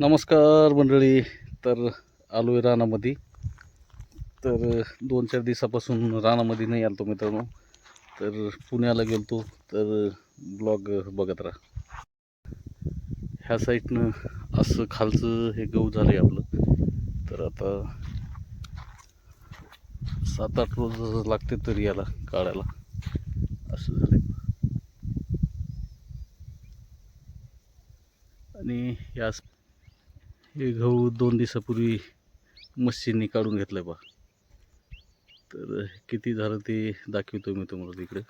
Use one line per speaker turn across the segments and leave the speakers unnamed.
नमस्कार मंडळी. तर आलो आहे रानामध्ये. तर दोन चार दिवसापासून रानामध्ये नाही आलो मित्रांनो. तर पुण्याला गेलतो. तर ब्लॉग बघत राहा. ह्या साईडनं असं खालचं हे गहू झालं आहे आपलं. तर आता सात आठ रोज लागते तरी याला काढायला असं झालं यास हे गहू दोन दिवसापूर्वी मशीननी काढून घेतलं बा. तर किती झालं ते दाखवतो मी तुम्हाला तिकडे.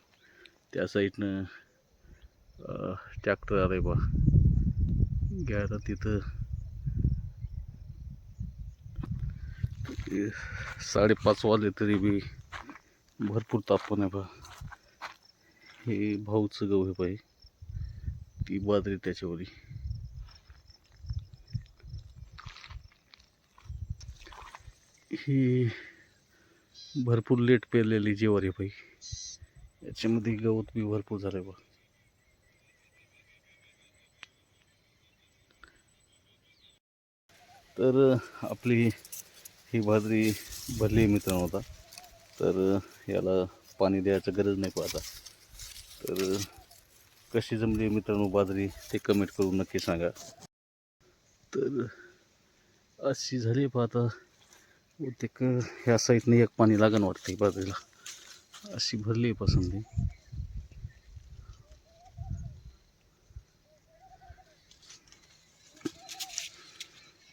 त्या साईडनं ट्रॅक्टर आलं आहे बा. घ्यायला तिथं साडेपाच वाजले तरी बी भरपूर तापमान आहे बा. हे भाऊचं गहू आहे पाहिजे ती बाजरी त्याच्यावरी. ही भरपूर लेट पेरलेली ज्वारी बाई. याच्यामध्ये गवत बी भरपूर झालं बघ. तर आपली ही बाजरी भरली मित्रांनो होता तर याला पाणी द्यायचं गरज नाही पाहता तर कशी जमली मित्रांनो बाजरी ते कमेंट करून नक्की सांगा. तर अशी झाली पाहता बहुतेक ह्या साईडने एक पाणी लागण वाटते बाजरीला अशी भरली आहे पसंती.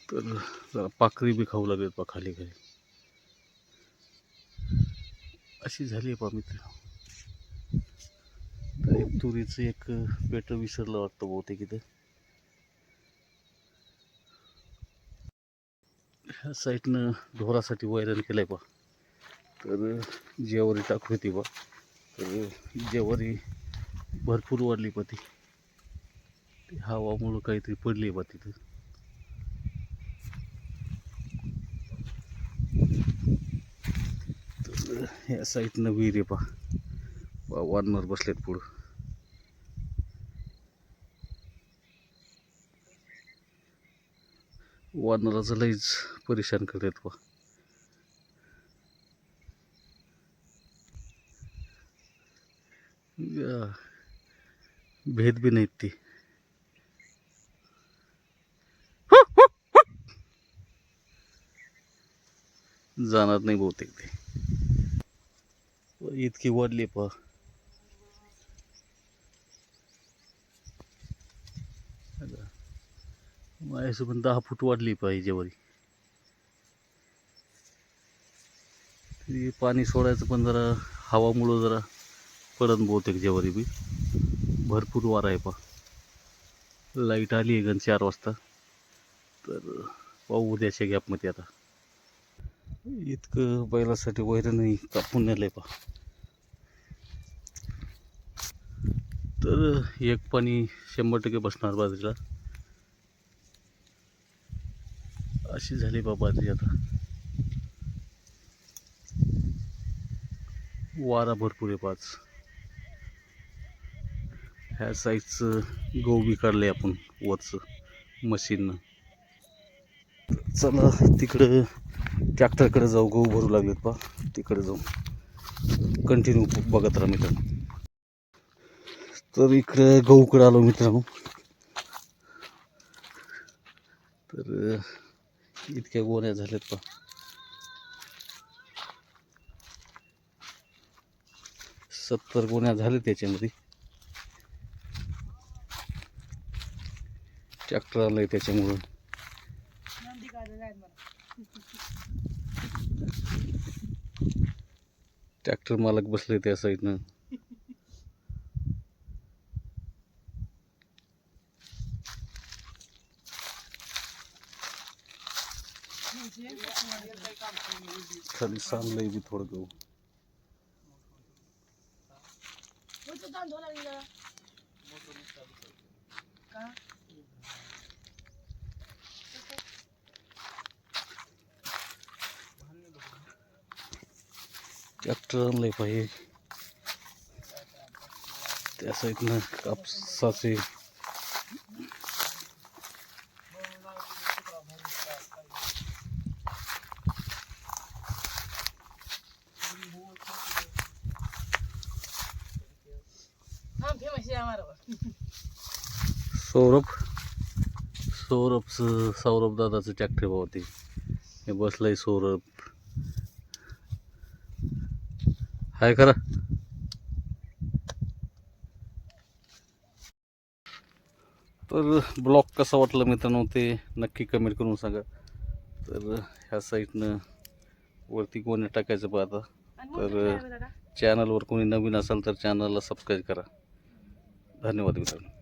तर जरा पाकरी बी खाऊ लागेल पा खाली खाली. अशी झाली आहे पा मित्र. तर एक तुरीचं एक पेट विसरलं वाटतं बहुतेक इथं. ह्या साईडनं ढोरासाठी वैरण केलं आहे बा तर जेवारी टाकू होती बा तर जेवारी भरपूर वाढली बा ती. हवामुळं काहीतरी पडली आहे बा तिथं. तर ह्या साईडनं विहीर आहे पा वानर बसलेत पुढं. वानराचं लईच परेशान करतात पा या, भेद बी नाहीत ती. जाणार नाही बहुतेक ते. इतकी वाढली पा पण दहा फूट वाढली पाहिजे वरी. पाणी सोडायचं पण जरा हवामुळं जरा पडन बहुतेक जेवारी बी. भरपूर वारा आहे पा. लाइट आली आहे गण चार वाजता. तर पाहू उद्याच्या गॅपमध्ये आता. इतकं बैलासाठी वैरण कापून नेलं आहे पा. तर एक पाणी शंभर टक्के बसणार बाजरीला. अशी झाली बा बाजरी आता. वारा भरपूर आहे पाच. ह्या साईजचं गहू बी काढले आपण वरचं मशीननं. चला तिकडं ट्रॅक्टरकडे जाऊ गहू भरू लागलेत पा तिकडे जाऊ. कंटिन्यू बघत राहा मित्रांनो. तर इकडं गहूकडे आलो मित्रांनो. तर इतक्या गोण्या झाल्यात पा सत्तर गोण्या झाल्या त्याच्यामध्ये. ट्रॅक्टर आलंय त्याच्यामुळं. ट्रॅक्टर मालक बसले त्या साईडनं. खाली सांगलंय बी थोडं गहू. ट्रॅक्टर आणलंय पाहिजे त्या साईडनं कापसाचे सौरभ. सौरभचं सौरभ दादाचं ट्रॅक्टर भाऊ ते. हे बसलंय सौरभ. हाय खरं. तर ब्लॉग कसा वाटला मित्रांनो ते नक्की कमेंट करून सांगा. तर ह्या साईडनं वरती कोणी टाकायचं पाहता तर चॅनलवर कोणी नवीन असाल तर चॅनलला सबस्क्राईब करा. धन्यवाद मित्रांनो